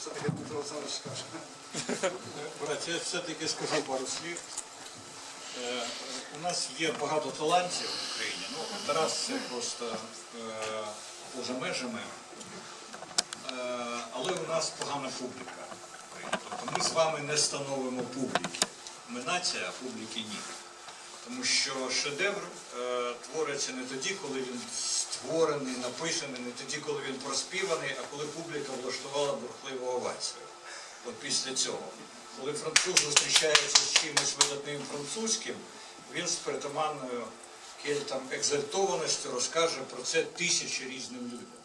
все-таки Дмитро Олександрович скаже. Брат, я все-таки скажу пару слів. Е, У нас є багато талантів в Україні. Ну, Тарас це просто е, поза межами. Е, але у нас погана публіка. Тобто ми з вами не становимо публіки. Ми нація, а публіки ні. Тому що шедевр е, твориться не тоді, коли він створений, написаний, не тоді, коли він проспіваний, а коли публіка влаштувала бурхливу овацію. От після цього. Коли француз зустрічається з чимось видатним французьким, він з притаманною кельтам екзальтованістю розкаже про це тисячі різним людям.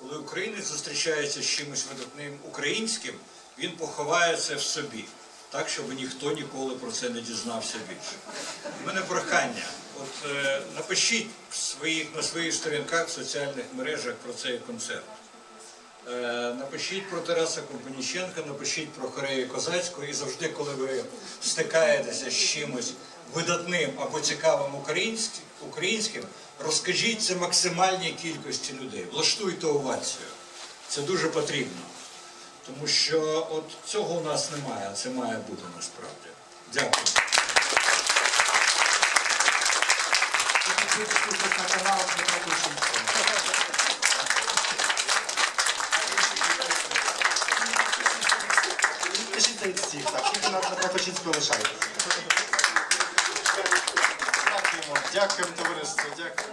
Коли українець зустрічається з чимось видатним українським, він поховає це в собі, так, щоб ніхто ніколи про це не дізнався більше. У мене прохання. От е, напишіть своїх, на своїх сторінках в соціальних мережах про цей концерт. Е, напишіть про Тараса Компаніченка, напишіть про Хорею Козацького і завжди, коли ви стикаєтеся з чимось видатним або цікавим українським, українським розкажіть це максимальній кількості людей. Влаштуйте овацію. Це дуже потрібно. Тому що от цього у нас немає, а це має бути насправді. Дякую. Підписуйтесь на канал Дмитра Кульчинського. Пишіть від всіх, так, тільки на Дмитра Кульчинського лишайте. Дякуємо, дякуємо товариство, дякуємо.